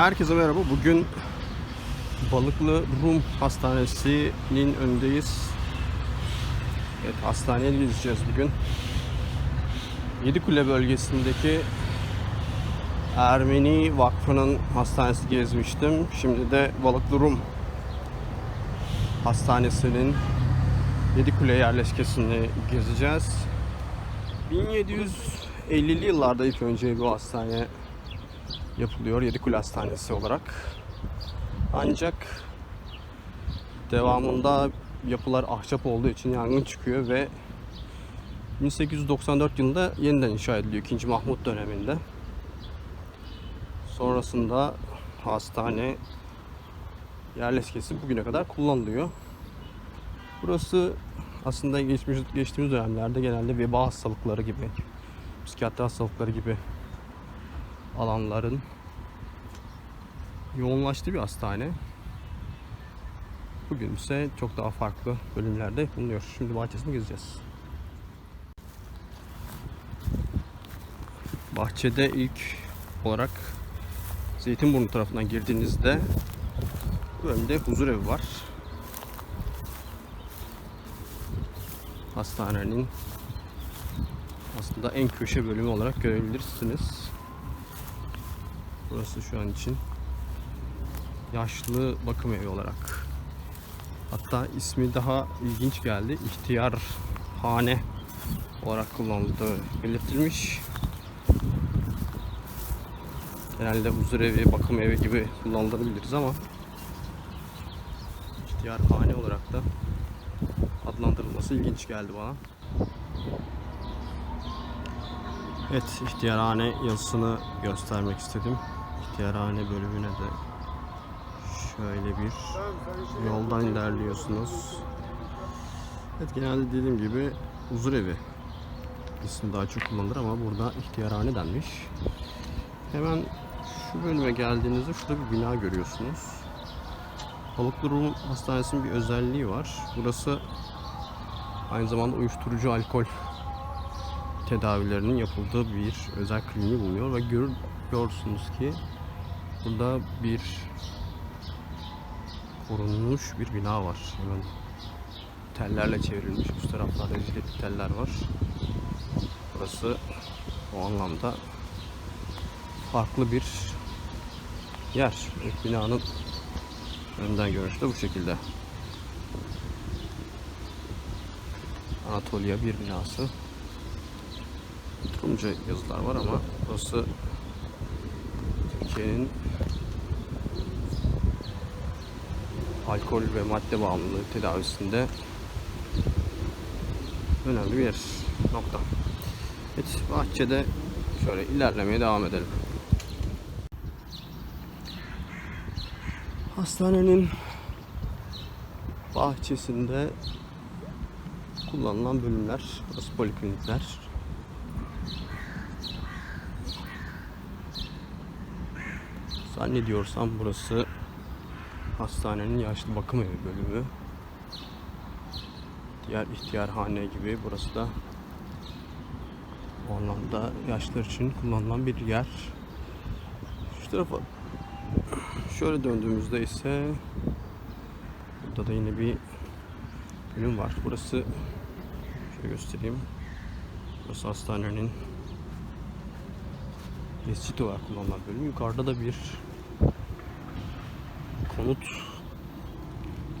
Herkese merhaba. Bugün Balıklı Rum Hastanesi'nin önündeyiz. Evet, hastaneye gideceğiz bugün. Yedikule bölgesindeki Ermeni Vakfı'nın hastanesi gezmiştim. Şimdi de Balıklı Rum Hastanesi'nin Yedikule yerleşkesini gezeceğiz. 1750'li yıllarda ilk önce bu hastane yapılıyor Yedikule Hastanesi olarak. Ancak devamında yapılar ahşap olduğu için yangın çıkıyor ve 1894 yılında yeniden inşa ediliyor 2. Mahmut döneminde. Sonrasında hastane yerleşkesi bugüne kadar kullanılıyor. Burası aslında geçmiş geçtiğimiz dönemlerde genelde veba hastalıkları gibi, psikiyatri hastalıkları gibi alanların yoğunlaştığı bir hastane. Bugün ise çok daha farklı bölümlerde bulunuyor. Şimdi bahçesini gezeceğiz. Bahçede ilk olarak Zeytinburnu tarafından girdiğinizde bu bölümde huzur evi var. Hastanenin aslında en köşe bölümü olarak görebilirsiniz. Burası şu an için yaşlı bakım evi olarak. Hatta ismi daha ilginç geldi. İhtiyar hane olarak kullanıldığı belirtilmiş. Genelde huzur evi, bakım evi gibi kullanılabiliriz ama ihtiyar hane olarak da adlandırılması ilginç geldi bana. Evet, ihtiyarhane yazısını göstermek istedim. İhtiyarhane bölümüne de şöyle bir yoldan ilerliyorsunuz. Evet, genelde dediğim gibi huzur evi ismi daha çok kullanılır ama burada ihtiyarhane denmiş. Hemen şu bölüme geldiğinizde şurada bir bina görüyorsunuz. Balıklı Rum Hastanesi'nin bir özelliği var. Burası aynı zamanda uyuşturucu alkol tedavilerinin yapıldığı bir özel kliniği bulunuyor ve görüyorsunuz ki burada bir korunmuş bir bina var. Hemen tellerle çevrilmiş. Üst taraflarda jiletli teller var. Burası o anlamda farklı bir yer. Evet, binanın önden görünüşü bu şekilde. Anatolia bir binası. Rumca yazılar var ama burası Türkiye'nin alkol ve madde bağımlılığı tedavisinde önemli bir. Nokta. Evet, bahçede şöyle ilerlemeye devam edelim. Hastanenin bahçesinde kullanılan bölümler, burası poliklinikler, Zannediyorsam burası hastanenin yaşlı bakım evi bölümü. Diğer ihtiyarhane gibi burası da o anlamda yaşlılar için kullanılan bir yer. Şu tarafa şöyle döndüğümüzde ise burada da yine bir bölüm var. Burası şöyle göstereyim. Burası hastanenin Mescid olarak kullanılan bölüm. Yukarıda da bir konut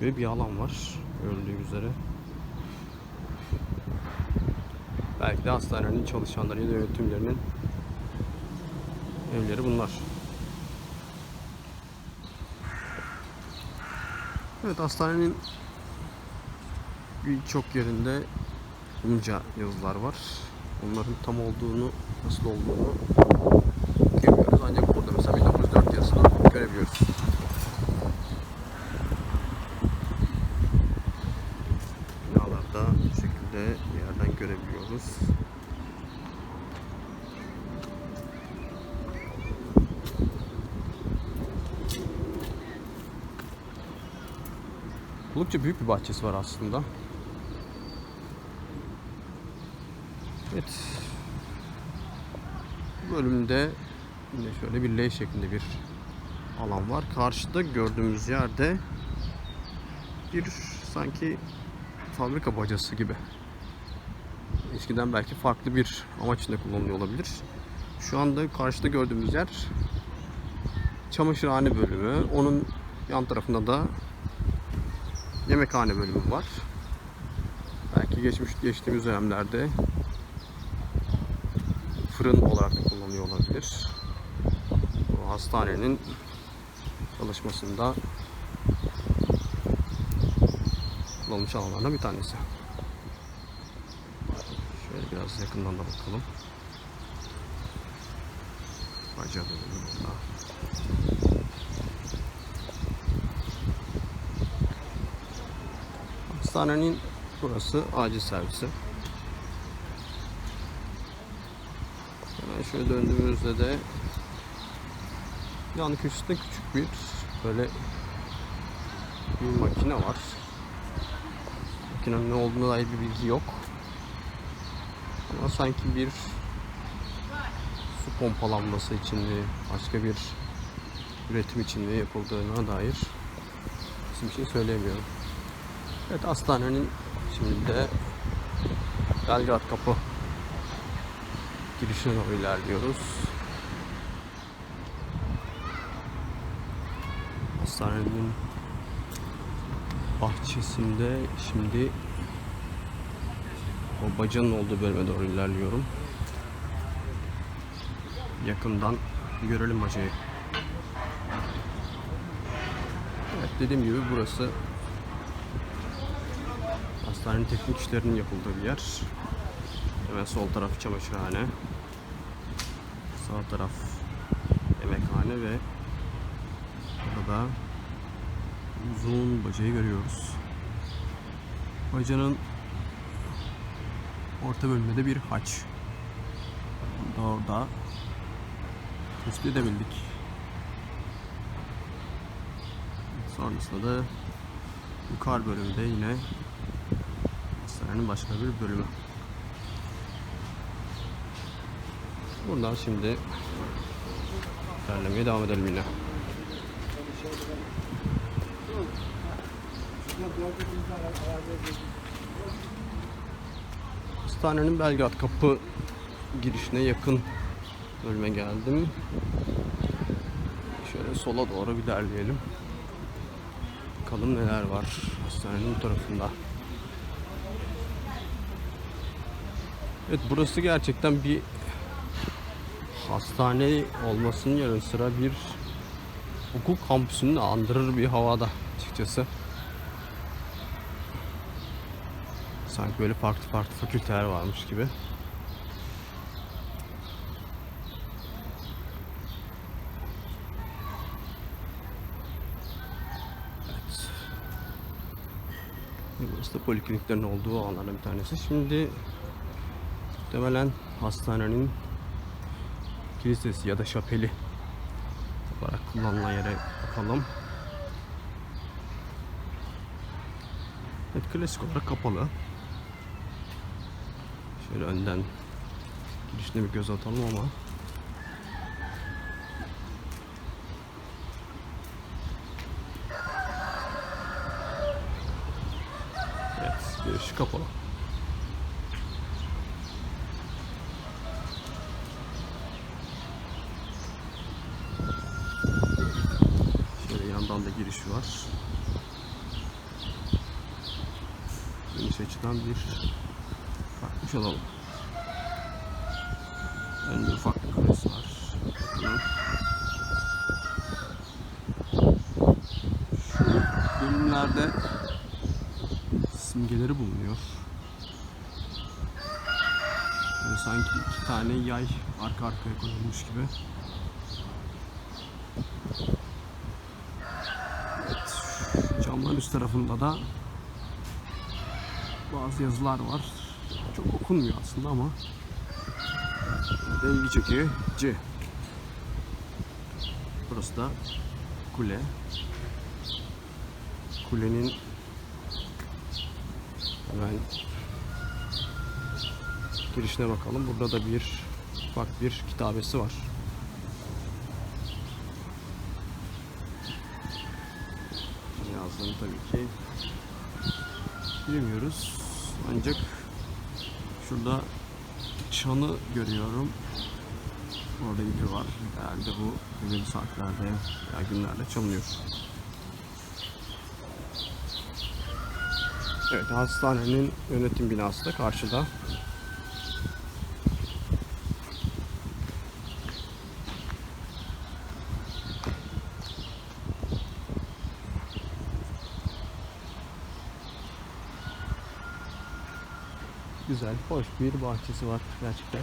gibi bir alan var. Görüldüğü üzere. Belki de hastanenin çalışanları ya da yönetimlerinin evleri bunlar. Evet hastanenin birçok yerinde Rumca yazılar var. Onların tam olduğunu, nasıl olduğunu görüyoruz. Ancak burada mesela 1904 yazısını görebiliyoruz. Binalarda bu şekilde bir yerden görebiliyoruz. Oldukça büyük bir bahçesi var aslında. Evet. Bu bölümde yine şöyle bir L şeklinde bir alan var. Karşıda gördüğümüz yerde bir sanki fabrika bacası gibi. Eskiden belki farklı bir amaç için de kullanılıyor olabilir. Şu anda karşıda gördüğümüz yer çamaşırhane bölümü. Onun yan tarafında da yemekhane bölümü var. Belki geçmiş geçtiğimiz dönemlerde fırın olarak da kullanılıyor olabilir. Bu hastanenin çalışmasında kullanılmış alanlardan bir tanesi. Şöyle biraz yakından da bakalım. Baca bölümü burada. Hastanenin burası acil servisi. Hemen şöyle döndüğümüzde de yan köşesinde küçük bir böyle bir makine var. Makinenin ne olduğuna dair bir bilgi yok. Ama sanki bir su pompalanması için mi, başka bir üretim için mi yapıldığına dair bir şey söyleyemiyorum. Evet hastanenin şimdi de Belgrad Kapı girişine doğru ilerliyoruz. Hastanenin bahçesinde şimdi o bacanın olduğu bölüme doğru ilerliyorum. Yakından görelim bacayı. Evet dediğim gibi burası hastanenin teknik işlerinin yapıldığı bir yer. Hemen sol taraf çamaşırhane. Sağ taraf yemekhane ve burada uzun bacayı görüyoruz. Bacanın orta bölümünde bir haç. Bunu da orada tespit edebildik. Sonrasında da yukarı bölümde yine hastanenin başka bir bölümü. Buradan şimdi ilerlemeye devam edelim yine. Hastanenin Belgrad kapı girişine yakın bölüme geldim. Şöyle sola doğru bir ilerleyelim. Bakalım neler var hastanenin bu tarafında. Evet burası gerçekten bir hastane olmasının yanı sıra bir hukuk kampüsünü andırır bir havada açıkçası. Sanki böyle farklı farklı fakülteler varmış gibi. Evet. Burası da polikliniklerin olduğu alanlardan bir tanesi. Şimdi muhtemelen hastanenin kilisesi ya da şapeli olarak kullanılan yere bakalım. Evet klasik olarak kapalı. Şöyle önden girişine bir göz atalım ama Evet, giriş kapalı. Şöyle yandan da girişi var. Geniş açıdan bir bakmış olalım. Önde ufak bir kulesi var. Bakın. Şu bölümlerde simgeleri bulunuyor. Böyle sanki iki tane yay arka arkaya koyulmuş gibi. Evet, şu camların üst tarafında da bazı yazılar var. Çok okunmuyor aslında ama ilgi çekiyor. C. Burası da kule. Kulenin hemen girişine bakalım. Burada da bir ufak bir kitabesi var. Yazdığını tabii ki bilmiyoruz. Ancak şurada çanı görüyorum. Orada ipi var. Herhalde bu belirli saatlerde veya günlerde çalınıyor. Evet hastanenin yönetim binası da karşıda. Güzel, hoş bir bahçesi var gerçekten.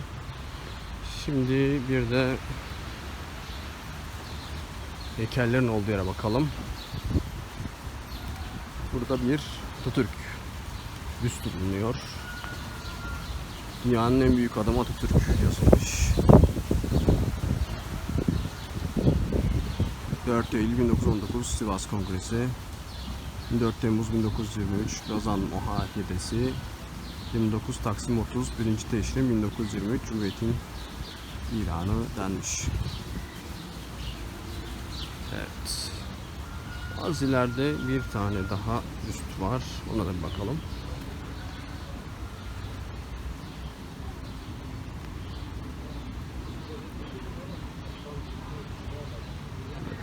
Şimdi bir de heykellerin olduğu yere bakalım. Burada bir Atatürk büstü bulunuyor. Dünyanın en büyük adamı Atatürk yazılmış. 4 Eylül 1919 Sivas Kongresi 24 Temmuz 1923 Lozan Muhafiyesi 29 Taksim 30 1. Teşrin 1923 Cumhuriyet'in ilanı denmiş. Evet. Az ileride bir tane daha üst var. Ona da bir bakalım.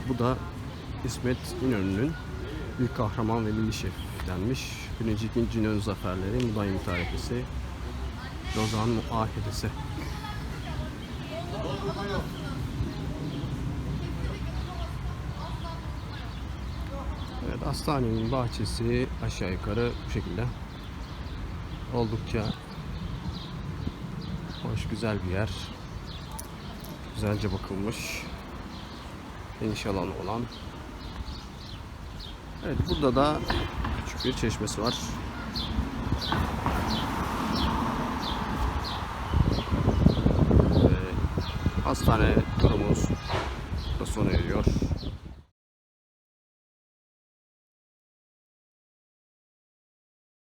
Bu da İsmet İnönü'nün bir kahraman ve milli şef denmiş. Birinci, ikinci İnönü zaferleri, Müdahim tarifesi, Lozan Muahedesi. Evet, hastanenin bahçesi aşağı yukarı bu şekilde. Oldukça hoş, güzel bir yer. Güzelce bakılmış. Geniş alanı olan. Evet, burada da küçük bir çeşmesi var. Ve hastane turumuz da sona eriyor.